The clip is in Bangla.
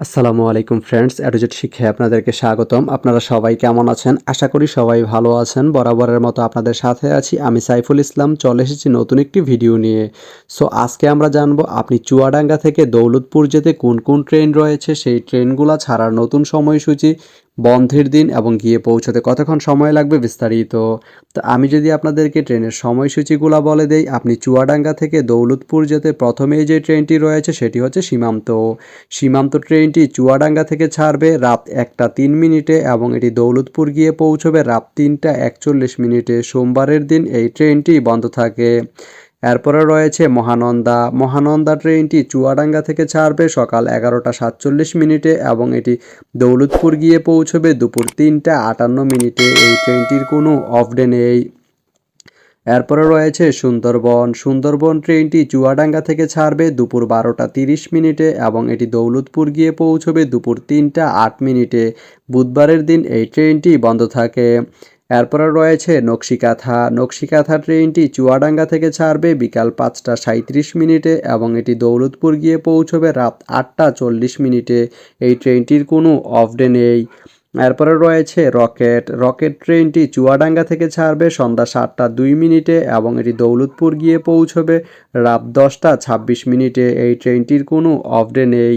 আসসালামু আলাইকুম ফ্রেন্ডস, অ্যাডোজেট শিক্ষায় আপনাদেরকে স্বাগতম। আপনারা সবাই কেমন আছেন? আশা করি সবাই ভালো আছেন। বরাবরের মতো আপনাদের সাথে আছি আমি সাইফুল ইসলাম। চলে এসেছি নতুন একটি ভিডিও নিয়ে। সো আজকে আমরা জানব আপনি চুয়াডাঙ্গা থেকে দৌলতপুর যেতে কোন কোন ট্রেন রয়েছে? সেই ট্রেনগুলো ছাড়ার নতুন সময়সূচি বন্ধের দিন এবং গিয়ে পৌঁছতে কতক্ষণ সময় লাগবে বিস্তারিত? তো আমি যদি আপনাদেরকে ট্রেনের সময়সূচিগুলো বলে দেই, আপনি চুয়াডাঙ্গা থেকে দৌলতপুর যেতে প্রথমেই যে ট্রেনটি রয়েছে সেটি হচ্ছে সীমান্ত। সীমান্ত ট্রেনটি চুয়াডাঙ্গা থেকে ছাড়বে রাত একটা তিন মিনিটে এবং এটি দৌলতপুর গিয়ে পৌঁছবে রাত তিনটা একচল্লিশ মিনিটে। সোমবারের দিন এই ট্রেনটি বন্ধ থাকে। এরপরে রয়েছে মহানন্দা। মহানন্দা ট্রেনটি চুয়াডাঙ্গা থেকে ছাড়বে সকাল এগারোটা সাতচল্লিশ মিনিটে এবং এটি দৌলতপুর গিয়ে পৌঁছবে দুপুর তিনটা আটান্ন মিনিটে। এই ট্রেনটির কোনো অফ ডে নেই। এরপরে রয়েছে সুন্দরবন। সুন্দরবন ট্রেনটি চুয়াডাঙ্গা থেকে ছাড়বে দুপুর বারোটা তিরিশ মিনিটে এবং এটি দৌলতপুর গিয়ে পৌঁছবে দুপুর তিনটা আট মিনিটে। বুধবারের দিন এই ট্রেনটি বন্ধ থাকে। এরপরে রয়েছে নকশিকাথা। নকশিকাথা ট্রেনটি চুয়াডাঙ্গা থেকে ছাড়বে বিকাল পাঁচটা সাঁত্রিশ মিনিটে এবং এটি দৌলতপুর গিয়ে পৌঁছবে রাত আটটা চল্লিশ মিনিটে। এই ট্রেনটির কোনো অফ ডে নেই। এরপরে রয়েছে রকেট। রকেট ট্রেনটি চুয়াডাঙ্গা থেকে ছাড়বে সন্ধ্যা সাতটা দুই মিনিটে এবং এটি দৌলতপুর গিয়ে পৌঁছবে রাত দশটা ছাব্বিশ মিনিটে। এই ট্রেনটির কোনো অফ ডে নেই।